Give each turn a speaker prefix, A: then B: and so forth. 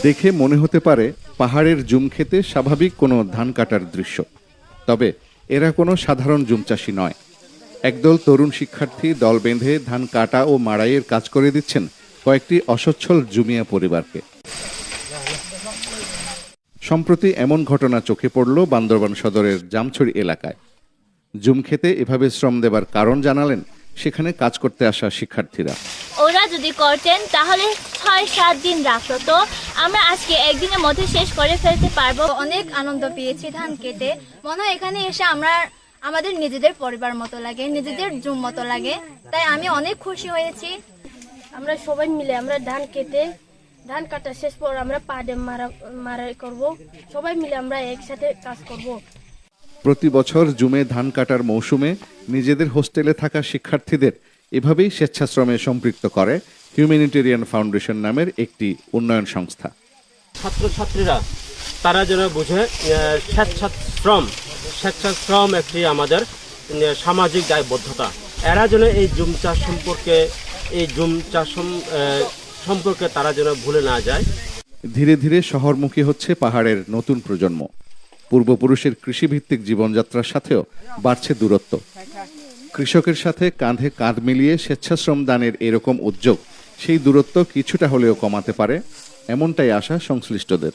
A: দেখে মনে হতে পারে পাহাড়ের জুম খেতে স্বাভাবিক কোনো ধান কাটার দৃশ্য। তবে এরা কোনো সাধারণ জুম চাষি নয়। একদল তরুণ শিক্ষার্থী দল বেঁধে ধান কাটা ও মাড়াইয়ের কাজ করে দিচ্ছেন কয়েকটি অসচ্ছল জুমিয়া পরিবারকে। সম্প্রতি এমন ঘটনা চোখে পড়ল বান্দরবান সদরের জামছড়ি এলাকায়। জুম খেতে এভাবে শ্রম দেবার কারণ জানালেন সেখানে কাজ করতে আসা শিক্ষার্থীরা।
B: ওরা যদি করতেন তাহলে ছয় সাত দিন রাখতো। তো আমরা আজকে একদিনের মধ্যে শেষ করে ফেলতে পারব।
C: অনেক আনন্দ পেয়েছি ধান কেটে। মনে হয় এখানে এসে আমরা আমাদের নিজেদের পরিবার মতো লাগে নিজেদের জুম মতো লাগে। তাই আমি অনেক খুশি হয়েছি।
D: আমরা সবাই মিলে আমরা ধান কেটে ধান কাটা শেষ পর আমরা পাড়ে মারা মারাই করব। সবাই মিলে আমরা একসাথে কাজ করব।
A: প্রতি বছর জুমে ধান কাটার মৌসুমে নিজেদের হোস্টেলে থাকা শিক্ষার্থীদের এভাবেই স্বেচ্ছাশ্রমে সম্পৃক্ত করে হিউম্যানিটেরিয়ান ফাউন্ডেশন নামের একটি উন্নয়ন সংস্থা।
E: ছাত্রছাত্রীরা তারা যেন বুঝে স্বেচ্ছাশ্রম স্বেচ্ছাশ্রম একটি আমাদের সামাজিক দায়বদ্ধতা। এরা যেন এই জুম চাষ সম্পর্কে এই জুম চাষ সম্পর্কে তারা যেন ভুলে না যায়।
A: ধীরে ধীরে শহরমুখী হচ্ছে পাহাড়ের নতুন প্রজন্ম। পূর্বপুরুষের কৃষিভিত্তিক জীবনযাত্রার সাথেও বাড়ছে দূরত্ব। কৃষকের সাথে কাঁধে কাঁধ মিলিয়ে স্বেচ্ছাশ্রম দানের এরকম উদ্যোগ, সেই দূরত্ব কিছুটা হলেও কমাতে পারে, এমনটাই আশা সংশ্লিষ্টদের।